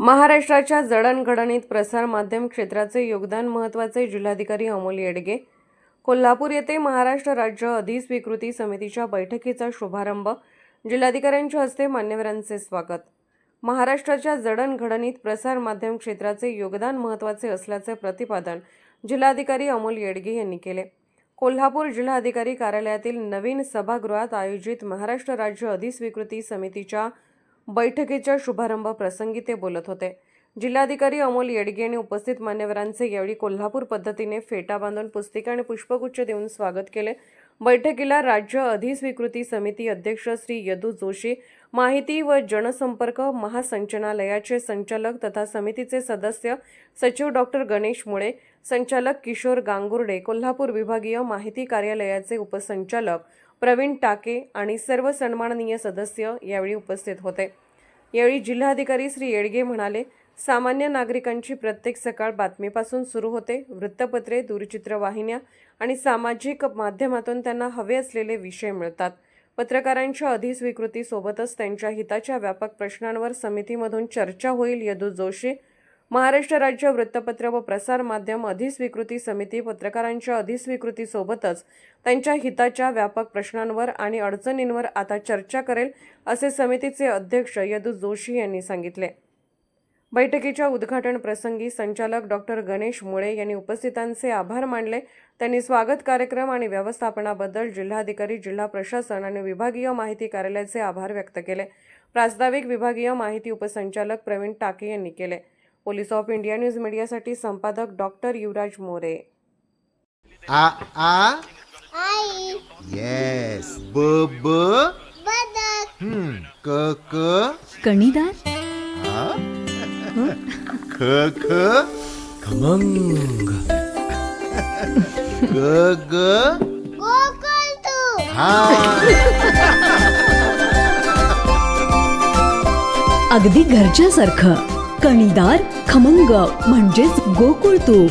महाराष्ट्राच्या जडणघडणीत प्रसारमाध्यम क्षेत्राचे योगदान महत्त्वाचे जिल्हाधिकारी अमोल येडगे. कोल्हापूर येथे महाराष्ट्र राज्य अधिस्वीकृती समितीच्या बैठकीचा शुभारंभ. जिल्हाधिकाऱ्यांच्या हस्ते मान्यवरांचे स्वागत. महाराष्ट्राच्या जडणघडणीत प्रसारमाध्यम क्षेत्राचे योगदान महत्त्वाचे असल्याचे प्रतिपादन जिल्हाधिकारी अमोल येडगे यांनी केले. कोल्हापूर जिल्हाधिकारी कार्यालयातील नवीन सभागृहात आयोजित महाराष्ट्र राज्य अधिस्वीकृती समितीच्या बैठकीच्या शुभारंभ प्रसंगी ते बोलत होते. जिल्हाधिकारी अमोल येडगे आणि उपस्थित मान्यवरांचे यावेळी कोल्हापूर पद्धतीने फेटा बांधून पुस्तिका आणि पुष्पगुच्छ देऊन स्वागत केले. बैठकीला राज्य अधिस्वीकृती समिती अध्यक्ष श्री यदू जोशी माहिती व जनसंपर्क महासंचनालयाचे संचालक तथा समितीचे सदस्य सचिव डॉक्टर गणेश मुळे संचालक किशोर गांगुर्डे कोल्हापूर विभागीय माहिती कार्यालयाचे उपसंचालक प्रवीण टाके आणि सर्व सन्माननीय सदस्य यावेळी उपस्थित होते. यावेळी जिल्हाधिकारी श्री येडगे म्हणाले सामान्य नागरिकांची प्रत्येक सकाळ बातमीपासून सुरू होते. वृत्तपत्रे दूरचित्रवाहिन्या आणि सामाजिक माध्यमातून त्यांना हवे असलेले विषय मिळतात. पत्रकारांच्या अधिस्वीकृतीसोबतच त्यांच्या हिताच्या व्यापक प्रश्नांवर समितीमधून चर्चा होईल यदू जोशी महाराष्ट्र राज्य वृत्तपत्र व प्रसार माध्यम अधिस्वीकृती समिती पत्रकारांच्या अधिस्वीकृतीसोबतच त्यांच्या हिताच्या व्यापक प्रश्नांवर आणि अडचणींवर आता चर्चा करेल असे समितीचे अध्यक्ष यदू जोशी यांनी सांगितले. बैठकीच्या उद्घाटन प्रसंगी संचालक डॉक्टर गणेश मुळे यांनी उपस्थितांचे आभार मानले. त्यांनी स्वागत कार्यक्रम आणि व्यवस्थापनाबद्दल जिल्हाधिकारी जिल्हा प्रशासन आणि विभागीय माहिती कार्यालयाचे आभार व्यक्त केले. प्रास्ताविक विभागीय माहिती उपसंचालक प्रवीण टाके यांनी केले. पोलीस ऑफ इंडिया न्यूज मीडियासाठी संपादक डॉक्टर युवराज मोरे. आ आ? आई. येस ब ब? बदक. हम्म. क क? कणीदार हा? ख ख? खमंग. ग ग? गोकुळ तू. हा. अगदी घरच्यासारखं. कणीदार खमंग म्हणजेच गोकुळ तूप.